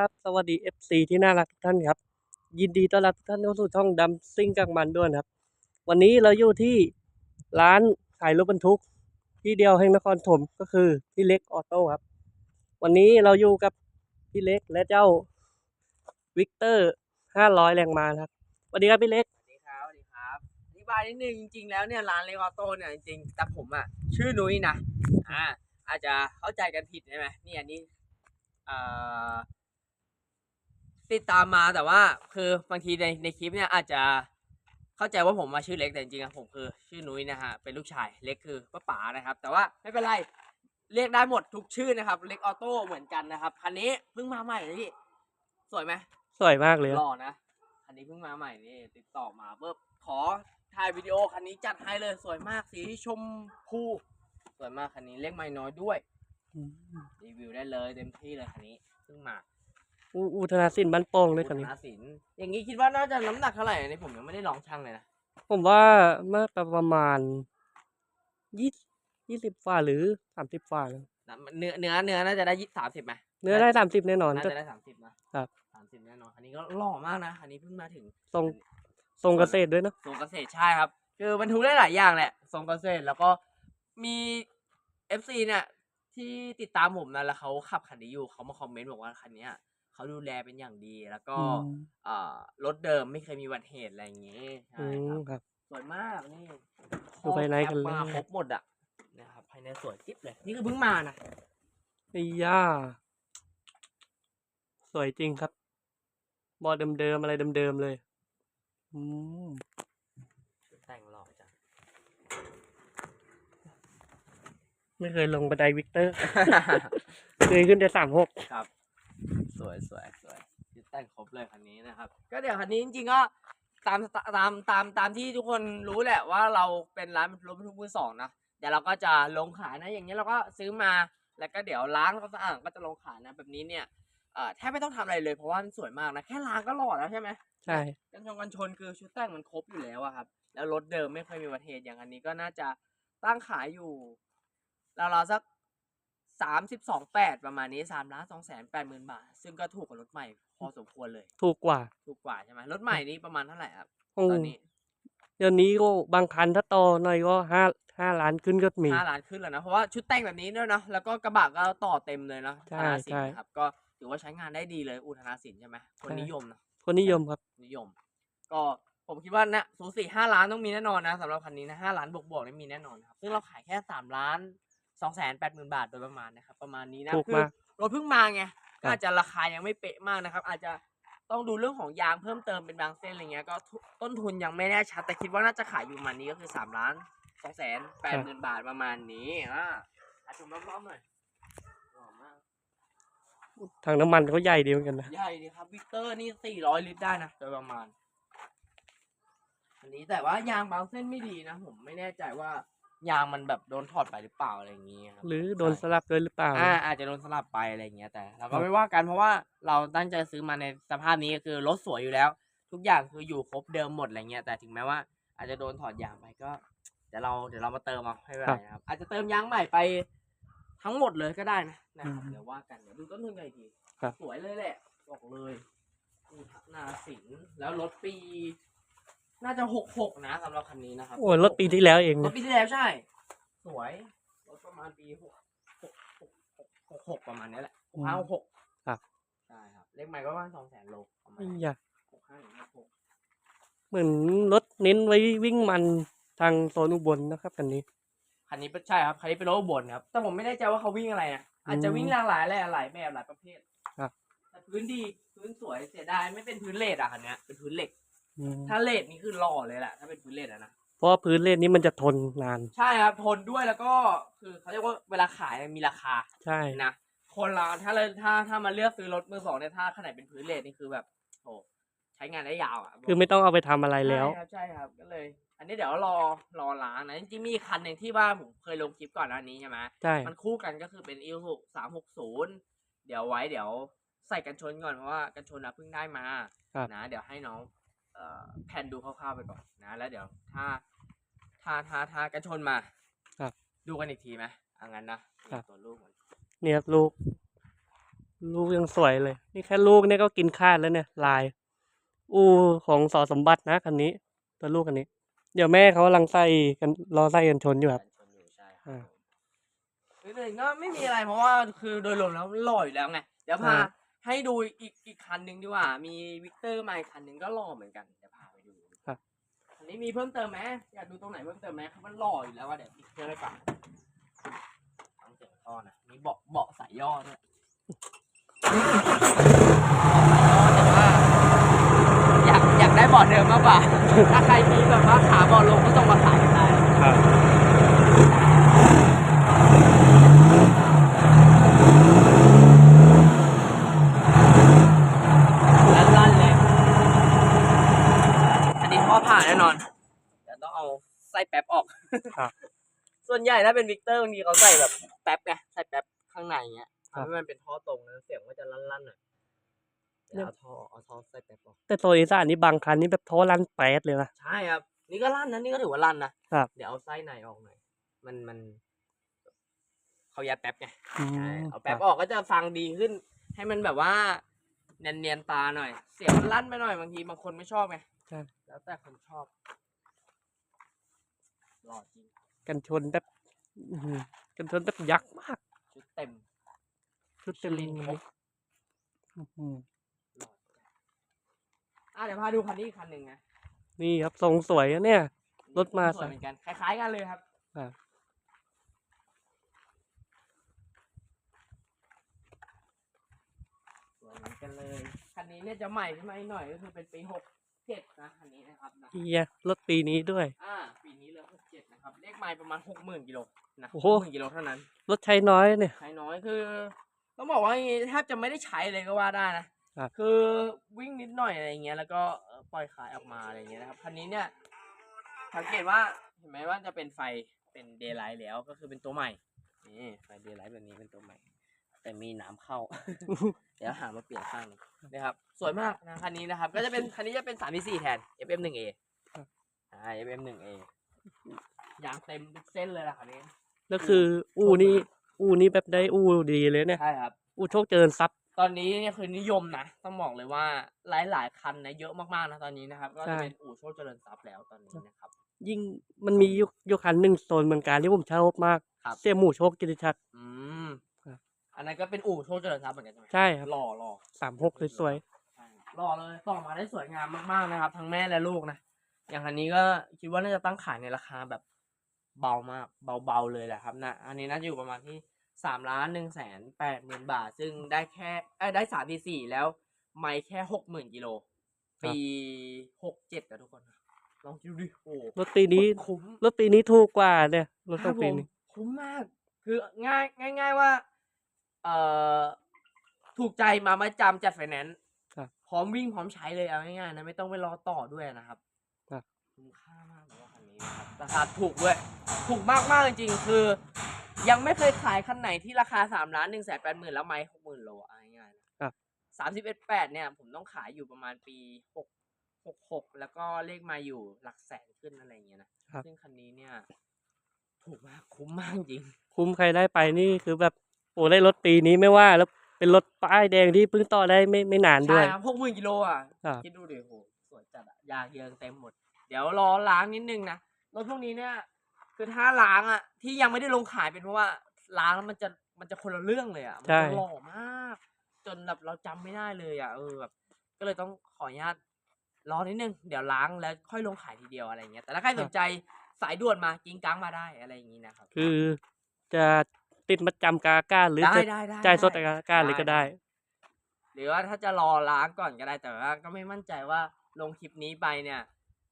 ครับ สวัสดี FC ที่น่ารักทุกท่านครับ ยินดีต้อนรับทุกท่านเข้าสู่ช่องดำซิ่งกักมันด้วยครับ วันนี้เราอยู่ที่ร้านขายรถบรรทุก ที่เดียวแห่งนครถมก็คือพี่เล็กออโต้ครับ วันนี้เราอยู่กับพี่เล็กและเจ้าวิกเตอร์ 500 แรงมานะครับสวัสดีครับพี่เล็กสวัสดีครับสวัสดีครับอธิบายนิดนึงจริง ๆ แล้วเนี่ยร้านเลกออโต้เนี่ยจริงๆแต่ผมอะชื่อนุ้ยนะอ่าอาจจะเข้าใจกันผิดใช่ไหมนี่อันนี้ ติดตามมาแต่ว่าคือบางทีในในคลิปเนี่ยอาจจะเข้าใจว่าผมมาชื่อเล็กแต่จริงๆอะผมคือ ชื่อนุ้ยนะฮะเป็นลูกชายเล็กคือป้าป๋านะครับ แต่ว่าไม่เป็นไรเรียกได้หมดทุกชื่อนะครับ เล็กออโต้เหมือนกันนะครับคันนี้เพิ่งมาใหม่เลยพี่สวยไหมสวยมากเลยหล่อนะคันนี้เพิ่งมาใหม่นี่ติดต่อมาเบิบขอถ่ายวิดีโอคันนี้จัดให้เลยสวยมากสีชมพูสวยมากคันนี้เล็กไม่น้อยด้วยอืมรีวิวได้เลยเต็มที่เลยคันนี้เพิ่งมา อูอูธนาสินบ้านโป่งเลยคันนี้อุทาสินอย่างนี้คิดว่าน่าจะน้ำหนักเท่าไหร่อันนี้ผมยังไม่ได้ลองชั่งเลยนะผมว่าน่าจะประมาณยี่ยี่สิบฝ่าหรือสามสิบฝ่าเลยน้ำเนื้อเนื้อเนื้อน่าจะได้ยี่สามสิบไหมเนื้อได้สามสิบแน่นอนน่าก็จะได้สามสิบนะครับ สามสิบแน่นอนคันนี้ก็หล่อมากนะคันนี้เพิ่งมาถึง ทรงทรงเกษตรด้วยเนอะทรงเกษตรใช่ครับ คือบรรทุกได้หลายอย่างแหละทรงเกษตรแล้วก็มีเอฟซีเนี่ยที่ติดตามผมนะแล้วเขาขับคันนี้อยู่เขามาคอมเมนต์บอกว่าคันเนี้ย เขาดูแลเป็นอย่างดี แล้วก็อืมเอ่อรถเดิมไม่เคยมีอุบัติเหตุอะไรอย่างงี้อืใช่คมรับครับสวยมากนี่ดูภายในกันเลยครอบแคปมาครบหมดอะนะครับภายในสวยกิ๊บเลย นี่คือเพิ่งมานะไอ้ย่าสวยจริงครับ บอเดิมๆอะไรเดิมๆเลยอืมแต่งหล่อจังไม่เคยลงบันไดวิกเตอร์เคยขึ้นแต่สามหกครับ สวยสวยสวยติดแต่งครบเลยคันนี้นะครับ ก็เดี๋ยวคันนี้จริงๆก็ตามตามตามตามที่ทุกคนรู้แหละว่าเราเป็นร้านรถบรรทุกมือสองนะเดี๋ยวเราก็จะลงขายนะอย่างนี้เราก็ซื้อมาแล้วก็เดี๋ยวล้างก็สะอาดก็จะลงขายนะแบบนี้เนี่ยเออแทบไม่ต้องทำอะไรเลยเพราะว่ามันสวยมากนะแค่ล้างก็หล่อแล้วใช่ไหมใช่กันชนกันชนคือชุดแต่งมันครบอยู่แล้วอะครับ แล้วรถเดิมไม่เคยมีประเทศอย่างอันนี้ก็น่าจะตั้งขายอยู่เราเราสัก สามสิบสองแปดประมาณนี้สามล้านสองแสนแปดหมื่นบาท ซึ่งก็ถูกกว่ารถใหม่พอสมควรเลย ถูกกว่า ถูกกว่าใช่ไหมรถใหม่นี้ประมาณเท่าไหร่ครับตอนนี้เดี๋ยวนี้ก็บางคันถ้าโตหน่อยก็ห้าห้าล้านขึ้นก็มีห้าล้านขึ้นแล้วนะเพราะว่าชุดแต่งแบบนี้ด้วยนะแล้วก็กระบะก็ต่อเต็มเลยนะธนาสินครับก็ถือว่าใช้งานได้ดีเลยอุทนาสินใช่ไหมคนนิยมนะคนนิยมครับนิยม ก็ผมคิดว่านะสูสี่ห้าล้านต้องมีแน่นอนนะสำหรับคันนี้นะห้าล้านบวกบวกนี่มีแน่นอนครับซึ่งเราขายแค่สามล้าน สองแสนแปดหมื่นบาทโดยประมาณนะครับ ประมาณนี้นะถูกคืมาก รถเพิ่งมาไงก็ครับอาจจะราคายังไม่เป๊ะมากนะครับ อาจจะต้องดูเรื่องของยางเพิ่มเติมเป็นบางเส้นอะไรเงี้ยก็ทุต้นทุนยังไม่แน่ชัดแต่คิดว่าน่าจะขายอยู่ประมาณนี้ก็คือสามล้านสองแสนแปดหมื่นบาทประมาณนี้อ่าอาชมรอบๆหน่อยหล่อมากทางน้ำมันเขาใหญ่ดีเหมือนกันนะ ใหญ่ดีครับวิกเตอร์นี่สี่ร้อยลิตรได้นะโดยประมาณ อันนี้แต่ว่ายางบางเส้นไม่ดีนะผมไม่แน่ใจว่า ยางมันแบบโดนถอดไปหรือเปล่าอะไรอย่างเงี้ยครับหรือโดนสลับด้วยหรือเปล่า อ่าอาจจะโดนสลับไปอะไรอย่างเงี้ยแต่เราครัก็บ ไม่ว่ากันเพราะว่าเราตั้งใจซื้อมาในสภาพนี้ก็คือรถสวยอยู่แล้ว ทุกอย่างคืออยู่ครบเดิมหมดอะไรเงี้ยแต่ถึงแม้ว่า อาจจะโดนถอดยางไปก็เดี๋ยวเราเดี๋ยวเรามาเติมเอาให้เป็นไรนะครับอาจจะเติมยางใหม่ไปทั้งหมดเลยก็ได้นะนะครับเดี๋ยวว่ากันเดี๋ยวดูต้นทุนกันอีกทีครับ สวยเลยแหละบอกเลยอุทนาสินแล้วรถปี น่าจะหกหกนะสำหรับคันนี้นะครับโอ้ยรถปีที่แล้วเองรถนะปีที่แล้วใช่ สวยรถประมาณปีหกหกหกหกหกหกประมาณนี้แหละหกห้าหกหกครับใช่ครับเลขใหม่ก็ประมาณสองแสนโลประมาณไอ้ยาหกห้าหรือหกหกเหมือนรถเน้นไว้วิ่งมันทางโซนอุบลนะครับคันนี้ คันนี้เป็นใช่ครับคันนี้เป็นรถอุบลครับแต่ผมไม่แน่ใจว่าเขาวิ่งอะไรนะอาจจะวิ่งหลากหลายแหละหลายแบบหลายประเภทครับ แต่พื้นดีพื้นสวยเสียดายไม่เป็นพื้นเลดอะคันเนี้ยเป็นพื้นเหล็ก อืมถ้าเลดนี่คือหล่อเลยแหละถ้าเป็นพื้นเลดอะนะ เพราะว่าพื้นเล่นนี้มันจะทนนาน ใช่ครับ ทนด้วยแล้วก็คือเขาเรียกว่าเวลาขายมีราคาใช่ นะคนเราถ้าเลยถ้าถ้ามาเลือกซื้อรถมือสองเนี่ยถ้าขนาดเป็นพื้นเลนนี่คือแบบโอ้ใช้งานได้ยาวอะคือไม่ต้องเอาไปทำอะไรแล้ว ใช่ครับใช่ครับก็เลย อันนี้เดี๋ยวรอรอล้างนะจริงๆมีอีกคันหนึ่งที่ว่าผมเคยลงคลิปก่อนหน้านี้ใช่ไหม ใช่ มันคู่กันก็คือเป็น i อ u สามหกศูนย์เดี๋ยวไว้เดี๋ยวใส่กันชนก่อนเพราะว่ากันชนนะเพิ่งได้มาครับ นะเดี๋ยวให้น้องเอ่อ แผ่นดูคร่าวๆไปก่อนนะแล้วเดี๋ยวถ้าถ้าถ้าถ้ากันชนมาครับดูกันอีกทีไหมอังั้นนะครับนี่ตัวลูกมันเนี่ยครับลูก ลูกยังสวยเลย นี่แค่ลูกเนี่ยก็กินคาดแล้วเนี่ย ลาย อูของสอสมบัตินะคันนี้ ตัวลูกคันนี้ เดี๋ยวแม่เขากำลังใส่กันรอใส่กันชนอยู่ครับชนอยู่ใช่ครับอ่าอื่นๆก็ไม่มีอะไรเพราะว่าคือโดยรวมแล้วหล่ออยู่แล้วไงเดี๋ยวพาอ่า ให้ดูอีกอีกคันหนึ่งดีกว่า มีวิกเตอร์มาอีกคันหนึ่งก็หล่อเหมือนกันเดี๋ยวพาไปดูครับ อันนี้มีเพิ่มเติมไหมอยากดูตรงไหนเพิ่มเติมไหมเขามันหล่ออยู่แล้วว่าเดี๋ยวติดเครื่องไว้ก่อนฟังเสียงท่อนะมีเบาะเบาะสายย่อด้วยเบาะสายย่อแต่ว่าอยากอยากได้เบาะเดิมมากกว่า ถ้าใครมีแบบว่าขาเบาะลงก็ต้องมาขายกันได้ครับ ลั่นๆเลย อันนี้ท่อผ่าแน่นอนเดี๋ยวต้องเอาไส้แป๊บออก ครับ ส่วนใหญ่ถ้าเป็นวิกเตอร์บางทีเขาใส่แบบแป๊บไงใส่แป๊บข้างในเงี้ยครับทำให้มันเป็นท่อตรงแล้วเสียงก็จะลั่นๆหน่อยเดี๋ยวเอาท่อเอาท่อใส่แป๊บออก แต่ตัวอีสานนี่บางคันนี่แบบโทรลันแปดเลยนะ ใช่ครับ นี่ก็ลั่นนะนี่ก็ถือว่าลั่นนะ ครับ เดี๋ยวเอาไส้ในออกหน่อย มันมันเขายัดแป๊บไงอืใช่มเอาแป๊บออกก็จะฟังดีขึ้น ให้มันแบบว่าเนียนเนียนๆตาหน่อย เสียงมันลั่นไปหน่อยบางทีบางคนไม่ชอบไงใช่แล้วแต่คนชอบ หล่อจริงกันชนแบบอื้อหือกันชนแบบยักษ์มากชุดเต็ม ชุดเต็มลินครบอื้อหือหล่อจังอะเดี๋ยวพาดูคันนี้อีกคันหนึ่งนะนี่ครับทรงสวยอะเนี่ย รถมาสวยเหมือนกันคล้ายๆกันเลยครับ อ่าสวยเหมือนกันเลยคันนี้เนี่ยจะใหม่ขึ้นมาอีกหน่อยก็คือเป็นปีหก เจ็ดนะคันนี้นะครับนะเฮียรถปีนี้ด้วย อ่าปีนี้เลยหกเจ็ดนะครับเลขไมล์ประมาณหกหมื่นกิโลนะโอ้โห หมื่นกิโลเท่านั้นรถใช้น้อยเนี่ย ใช้น้อยคือต้องบอกว่าอย่างงี้แทบจะไม่ได้ใช้เลยก็ว่าได้นะครับ คือวิ่งนิดหน่อยอะไรอย่างเงี้ยแล้วก็เอ่อปล่อยขายออกมาอะไรอย่างเงี้ยนะครับคันนี้เนี่ยสังเกตว่าเห็นไหมว่าจะเป็นไฟเป็นเดย์ไลท์แล้วก็คือเป็นตัวใหม่นี่ไฟเดย์ไลท์แบบนี้เป็นตัวใหม่ แต่มีน้ำเข้า เดี๋ยวหามาเปลี่ยนข้างหนึ่งนะครับ สวยมากนะคันนี้นะครับ ก็จะเป็นคันนี้จะเป็น3 4แทน FM1A ครับอ่า FM1A ยางเต็มทุกเส้นเลยล่ะคันนี้แล้วคือ อูนี่อูนี่แบบได้อูดีเลยเนี่ย ใช่ครับ อูโชคเจริญทรัพย์ ตอนนี้เนี่ยคือนิยมนะ ต้องบอกเลยว่าหลายหลายๆคันนะเยอะมากๆนะตอนนี้นะครับ ก็ใช่จะเป็นอู่โชคเจริญทรัพย์แล้วตอนนี้นะครับ ยิ่งมันมียุคยุคคันหนึ่งโซนเหมือนกันที่ผมชอบมากครับเสี่ยหมู่โชคกิติชัดอืมครับ อันนั้นก็เป็นอู่โชคเจริญทรัพย์เหมือนกันใช่ไหมใช่ครับหล่อหล่อสามหกสวยใช่หล่อเลยต่อมาได้สวยงามมากๆนะครับ ทั้งแม่และลูกนะ อย่างคันนี้ก็คิดว่าน่าจะตั้งขายในราคาแบบเบามากเบาๆเลยแหละครับนะ อันนี้น่าจะอยู่ประมาณที่สามล้านหนึ่งแสนแปดหมื่นบาท ซึ่งได้แค่เอ้ยได้สามทีสี่แล้ว ไม่แค่หกหมื่นกิโล ปีหกเจ็ดนะทุกคนนะลองคิดดูดิโอ้ๆรถปีนี้คุ้มรถปีนี้ถูกกว่าเนี่ยรถคต้รัอบงผปีมนี้คุ้มมาก คือง่ายง่ายง่ายว่า เอ่อถูกใจมามาจำจัดไฟแนนซ์ครับพร้อมวิ่งพร้อมใช้เลยเอาง่ายๆนะไม่ต้องไปรอต่อด้วยนะครับครับ คุ้มค่ามากเลยว่าคันนี้นะครับราคาถูกด้วยถูกมากมากๆจริงๆคือ ยังไม่เคยขายคันไหนที่ราคาสามล้านหนึ่งแสนแปดหมื่นแล้วไม่หกหมื่นโลเอาง่ายๆนะครับสามสิบเอ็ดแปดเนี่ย ผมต้องขายอยู่ประมาณปีหกหกหกแล้วก็เลขมาอยู่หลักแสนขึ้นอะไรอย่างเงี้ยนะครับ ซึ่งคันนี้เนี่ย ถูกมากคุ้มมากจริง คุ้มใครได้ไปนี่คือแบบ โอ้ได้รถปีนี้ไม่ว่าแล้วเป็นรถป้ายแดงที่เพิ่งต่อได้ไม่ไม่นานด้วใช่ยครับหกหมื่นกิโลอะครับ คิดดูดิโหสวยจัดอะยางเยิงเต็มหมด เดี๋ยวรอล้างนิดนึงนะรถพวกนี้เนี่ย คือถ้าล้างอะ ที่ยังไม่ได้ลงขายเป็นเพราะว่าล้างแล้วมันจะมันจะคนละเรื่องเลยอะมัใช่ จะหล่อมาก จนแบบเราจำไม่ได้เลยอะเออแบบก็เลยต้องขออนุญาตรอนิดนึงเดี๋ยวล้างแล้วค่อยลงขายทีเดียวอะไรเงี้ยแต่ถ้าใครสนใจสายด่วนมากิ้งกังมาได้อะไรอย่างงี้นะครับ คือจะ ติดมัดจำกาก้า หรือได้จะได้ได้จ่ายสดได้ กาก้าเลยก็ได้ หรือว่าถ้าจะรอล้างก่อนก็ได้แต่ว่าก็ไม่มั่นใจว่าลงคลิปนี้ไปเนี่ย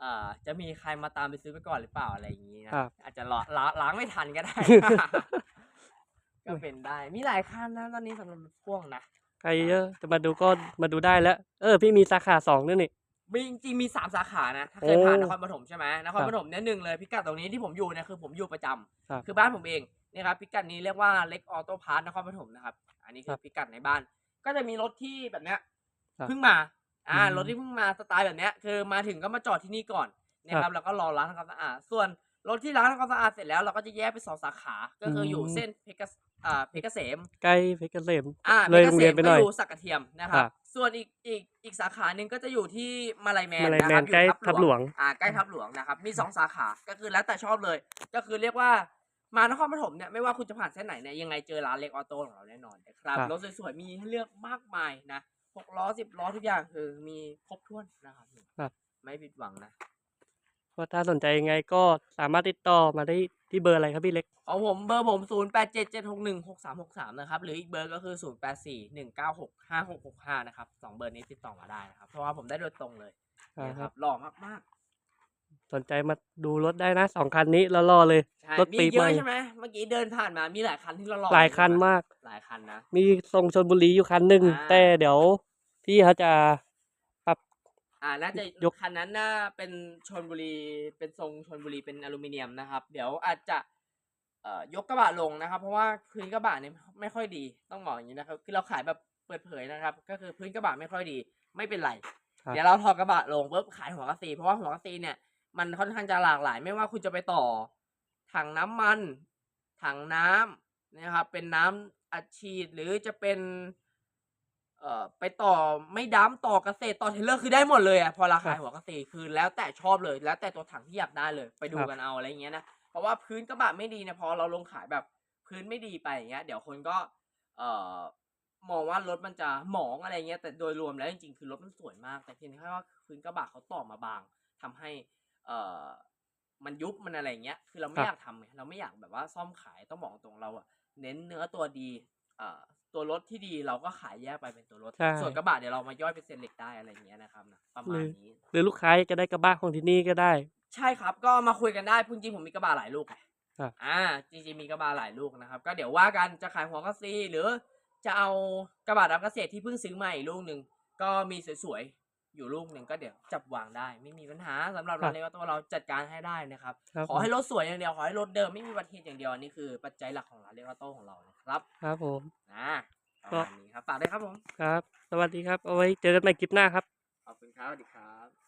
เอ่อจะมีใครมาตามไปซื้อไปก่อนหรือเปล่าอะไรอย่างนี้นะครับอาจจะรอล้างล้างไม่ทันก็ได้ ก็เป็นได้มีหลายคันนะตอนนี้สำหรับรถพ่วงนะใครเยอะจะมาดูก็มาดูได้แล้ว เออ พี่มีสาขาสองด้วยนี่ มีจริงๆมีสามสาขานะถ้าเคยผ่านโอ้นครปฐมใช่ไหมนครครับปฐมเนี่ยหนึ่งเลยพิกัดตรงนี้ที่ผมอยู่เนี่ยคือผมอยู่ประจำครับ คือบ้านผมเองเนี่ยครับพิกัดนี้เรียกว่าเล็กออโต้พาร์ทนครปฐมนะครับ อันนี้คืครัอบพิกัดในบ้าน ก็จะมีรถที่แบบเนี้ยครับเพิ่งมา อ่าอืมรถที่เพิ่งมาสไตล์แบบเนี้ย คือมาถึงก็มาจอดที่นี่ก่อนนะคครัรับบแล้วก็รอล้างทำความสะอาดส่วนรถที่ล้างทำความสะอาดเสร็จแล้วเราก็จะแยกเป็นสองสาขาก็คืออยู่อืมเส้นเพกาอ่าเพชรเกษม ใกล้เพชรเกษมอ่าเลยพชโรงเรียนไปหน่อย ก็อยู่สักกระเทียมนะคครัรับบส่วนอีกอีกอีกสาขาหนึ่งก็จะอยู่ที่มาลายแมนมาลัยนะแมครับนใกล้อยู่ทับหลวง อ่าใกล้ทับหลวงนะครับ มีสองสาขา ก็คือแล้วแต่ชอบเลย ก็คือเรียกว่า มานครปฐมเนี่ยไม่ว่าคุณจะผ่านเส้นไหนเนี่ยยังไงเจอร้านเล็กออโต้ของเราแน่นอนนะครับครับ รถสวยๆมีให้เลือกมากมายนะหกล้อสิบล้อทุกอย่างคือมีครบถ้วนนะครับครับ ไม่ผิดหวังนะก็ถ้าสนใจยังไงก็สามารถติดต่อมาได้ที่เบอร์อะไรครับพี่เล็ก ของผมเบอร์ผม0 8 7 7 6 1 6 3 6 3นะครับหรืออีกเบอร์ก็คือ0 8 4 1 9 6 5 6 6 5นะครับสองเบอร์นี้ติดต่อมาได้นะครับเพราะว่าผมได้โดยตรงเลยอ่านะคครัรับบหล่อมาก สนใจมาดูรถได้นะสองคันนี้แล้วรอเลยๆใช่รถมีปีเยใหม่ อะใช่ไหมเมื่อกี้เดินผ่านมามีหลายคันที่เราหล่อหลายคันมาก หลายคันนะ มีทรงชนบุรีอยู่คันหนึ่งอ่า แต่เดี๋ยวพี่เขาจะปรับ อ่าน่าจะยกคันนั้นน่าเป็นชนบุรีเป็นทรงชนบุรีเป็นอลูมิเนียมนะครับ เดี๋ยวอาจจะเอ่อยกกระบะลงนะครับ เพราะว่าพื้นกระบะเนี่ยไม่ค่อยดีต้องบอกอย่างนี้นะครับ คือเราขายแบบเปิดเผยนะครับ ก็คือพื้นกระบะไม่ค่อยดี ไม่เป็นไร ครับ เดี๋ยวเราถอดกระบะลงปุ๊บขายหัวกระสีเพราะว่าหัวกระสีเนี่ย มันค่อนข้างจะหลากหลาย ไม่ว่าคุณจะไปต่อ ถังน้ำมัน ถังน้ำนะครับเป็นน้ำอัดฉีดหรือจะเป็นเอ่อไปต่อไม่ดั้มต่อเกษตรต่อเทรลเลอร์คือได้หมดเลยอะพอราคาครับหัวเกษตรคือแล้วแต่ชอบเลยแล้วแต่ตัวถังที่อยากได้เลย ไปดูครับกันเอาอะไรอย่างเงี้ยนะเพราะว่าพื้นกระบะไม่ดีเนี่ยพอเราลงขายแบบพื้นไม่ดีไปอย่างเงี้ย เดี๋ยวคนก็ เอ่อมองว่ารถมันจะหมองอะไรเงี้ยแต่โดยรวมแล้วจริงๆคือรถมันสวยมาก แต่เพียงแค่ว่าพื้นกระบะเขาต่อมาบางทำให้ เอ่อมันยุบมันอะไรเงี้ย คือเราไม่ครับอยากทำไงเราไม่อยากแบบว่าซ่อมขายต้องบอกตรงเราอะเน้นเนื้อตัวดี เอ่อตัวรถที่ดีเราก็ขายแยกไปเป็นตัวรถ ใช่ ส่วนกระบะเดี๋ยวเรามาย่อยเป็นเซนเหล็กได้อะไรอย่างเงี้ยนะครับนะประมาณนี้ หรือลูกค้าจะได้กระบะของที่นี่ก็ได้ ใช่ครับ ก็มาคุยกันได้จริงๆผมมีกระบะหลายลูกไงครับ อ่า จริงๆมีกระบะหลายลูกนะครับ ก็เดี๋ยวว่ากันจะขายหัวกระซีหรือ จะเอากระบะรับเกษตรที่เพิ่งซื้อใหม่อีกลูกหนึ่งก็มีสวยๆ อยู่ลูกหนึ่งก็เดี๋ยวจับวางได้ ไม่มีปัญหาสำหรับครัเราบเรียกว่าตัวเราจัดการให้ได้นะครับครับ ขอให้รถสวยอย่างเดียวขอให้รถเดิมไม่มีอุบัติเหตุอย่างเดียวอันนี่คือปัจจัยหลักของร้านเรียกว่าโต้ของเรานะครับ ครับผมนะประมาณนี้ครับฝากด้วยครับผมครับ สวัสดีครับเอาไว้เจอกันใหม่คลิปหน้าครับขอบคุณครับสวัสดีครับ